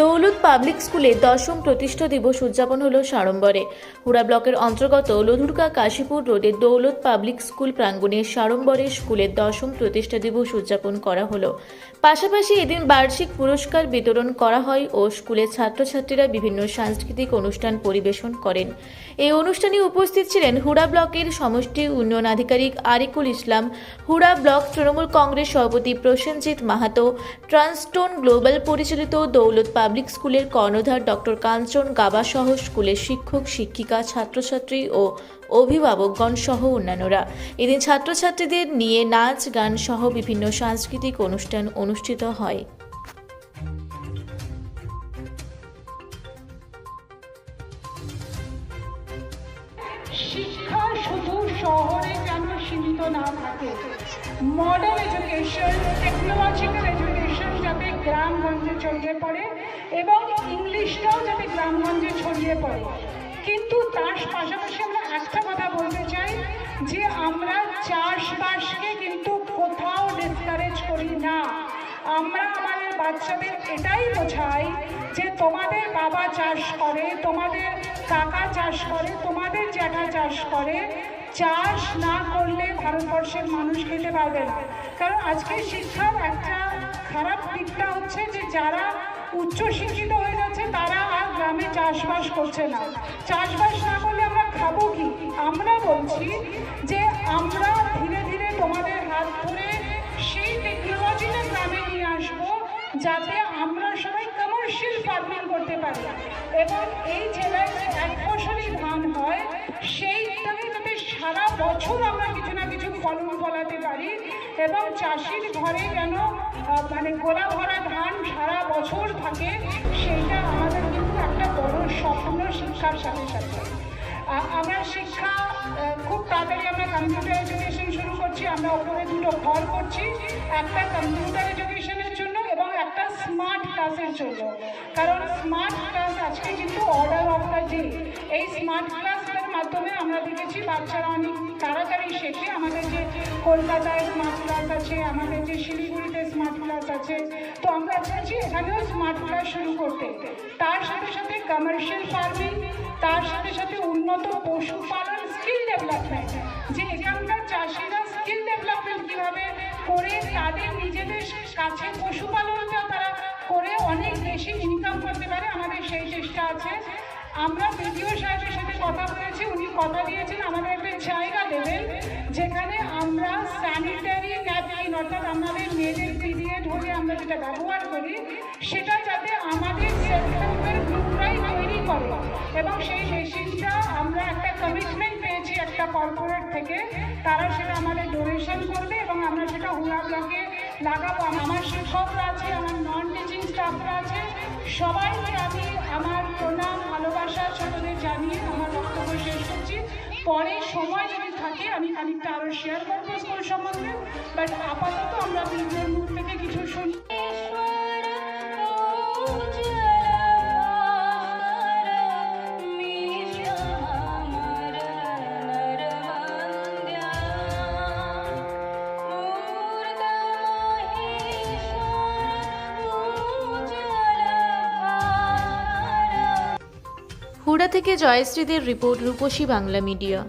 দৌলত public স্কুলে দশম প্রতিষ্ঠা দিবস উদযাপন হলো সাড়ম্বরে। হুড়া ব্লকের অন্তর্গত লধুরকা কাশীপুর রোডে দৌলত পাবলিক স্কুল প্রাঙ্গণে সাড়ম্বরে স্কুলের দশম প্রতিষ্ঠা দিবস উদযাপন করা হলো। পাশাপাশি এদিন বার্ষিক পুরস্কার বিতরণ করা হয় ও স্কুলের ছাত্রছাত্রীরা বিভিন্ন সাংস্কৃতিক অনুষ্ঠান পরিবেশন করেন। এই অনুষ্ঠানে উপস্থিত ছিলেন হুড়া ব্লকের সমষ্টি উন্নয়ন আধিকারিক আরিকুল ইসলাম, হুড়া ব্লক তৃণমূল কংগ্রেস সভাপতি প্রসেনজিৎ মাহাতো, ট্রান্সটোন গ্লোবাল পরিচালিত দৌলত পাবলিক স্কুলের কর্ণধার ডক্টর কাঞ্চন গাবা সহ স্কুলের শিক্ষক, শিক্ষিকা, ছাত্রছাত্রী ও অভিভাবকগণ সহ অন্যান্যরা। এদিন ছাত্রছাত্রীদের নিয়ে নাচ, গান সহ বিভিন্ন সাংস্কৃতিক অনুষ্ঠান অনুষ্ঠিত হয়। শিক্ষা শুধু শহরে সীমিত না থাকে? মডার্ন এডুকেশন টেকনোলজিক্যাল এডুকেশন যাতে গ্রামগঞ্জে ছড়িয়ে পড়ে এবং ইংলিশটাও যাতে গ্রামগঞ্জে ছড়িয়ে পড়ে। কিন্তু তার পাশাপাশি আমরা একটা কথা বলতে চাই যে আমরা চাষবাসকে কিন্তু কোথাও ডিসকারেজ করি না। আমরা আমাদের বাচ্চাদের এটাই বোঝাই যে তোমাদের বাবা চাষ করে, তোমাদের কাকা চাষ করে, তোমাদের জ্যাঠা চাষ করে। চাষ না করলে ভারতবর্ষের মানুষ খেতে পারবে না। কারণ আজকে শিক্ষার একটা খারাপ দিকটা হচ্ছে যে যারা উচ্চ শিক্ষিত হয়ে যাচ্ছে, তারা আর গ্রামে চাষবাস করছে না। চাষবাস না করলে আমরা খাব কি? আমরা বলছি যে আমরা ধীরে ধীরে তোমাদের হাত ধরে সেই টেকনোলজিটা গ্রামে নিয়ে আসব, যাতে আমরা সবাই কমার্শিয়াল ফার্মিং করতে পারি। এবং এই জেলায় যে এক ফসলি ধান হয় সেইটাকে সারা বছর আমরা কিছু না কিছু ফলন ফলাতে পারি এবং চাষির ঘরে যেন মানে গোলা ভরা ধান সারা বছর থাকে, সেইটা আমাদের কিন্তু একটা বড় স্বপ্ন শিক্ষার সাথে সাথে। আমরা শিক্ষা খুব তাড়াতাড়ি আমরা কম্পিউটার এডুকেশন শুরু করছি, আমরা ওপরে দুটো ঘর করছি, একটা কম্পিউটার এডুকেশনের জন্য এবং একটা স্মার্ট ক্লাসের জন্য। কারণ স্মার্ট ক্লাস আজকে কিন্তু অর্ডার অফ দ্য ডে এই স্মার্ট ক্লাসের মাধ্যমে আমরা দেখেছি বাচ্চারা অনেক তাড়াতাড়ি শেখে। আমাদের যে কলকাতায় স্মার্ট ক্লাস আছে, আমাদের যে শিলিগুড়িতে স্মার্ট ক্লাস আছে, তো আমরা চাইছি এখানেও স্মার্ট ক্লাস শুরু করতে। তার সাথে সাথে কমার্শিয়াল ফার্মিং তার সাথে সাথে উন্নত পশুপালন স্কিল ডেভেলপমেন্ট যে এখানকার চাষিরা স্কিল ডেভেলপমেন্ট কীভাবে করে, তাদের নিজেদের কাছে পশুপালনটা তারা করে অনেক বেশি ইনকাম করতে পারে। আমাদের সেই চেষ্টা আছে। আমরা বিডিও সাহেবের সাথে কথা বলেছি, উনি কথা দিয়েছেন, আমাদের একটা জায়গা দেবেন, যেখানে আমরা স্যানিটারি ন্যাপকিন অর্থাৎ আমাদের মেয়েদের পিরিয়ড হলে আমরা যেটা ব্যবহার করি, সেটা যাতে আমাদের সেলফ গ্রুপরাই তৈরি করে। এবং সেই মেশিনটা আমরা একটা কমিটমেন্ট পেয়েছি একটা কর্পোরেট থেকে, তারা সেটা আমাদের ডোনেশন করবে এবং আমরা সেটা হুড়া ব্লকে লাগাবো। আমার শিক্ষকরা আছে, আমার নন টিচিং স্টাফরা আছে। সবাইকে আমি আমার প্রণাম, ভালোবাসা ছোটদের জানিয়ে আমার বক্তব্য শেষ করছি। পরে সময় যদি থাকে, আমি খানিকটা আরও শেয়ার করব স্কুল সম্বন্ধে। বাট আপাতত আমরা বিজয়ের মুখ থেকে কিছু শুনি হুড়া থেকে জয়শ্রীদের রিপোর্ট রূপসী বাংলা মিডিয়া।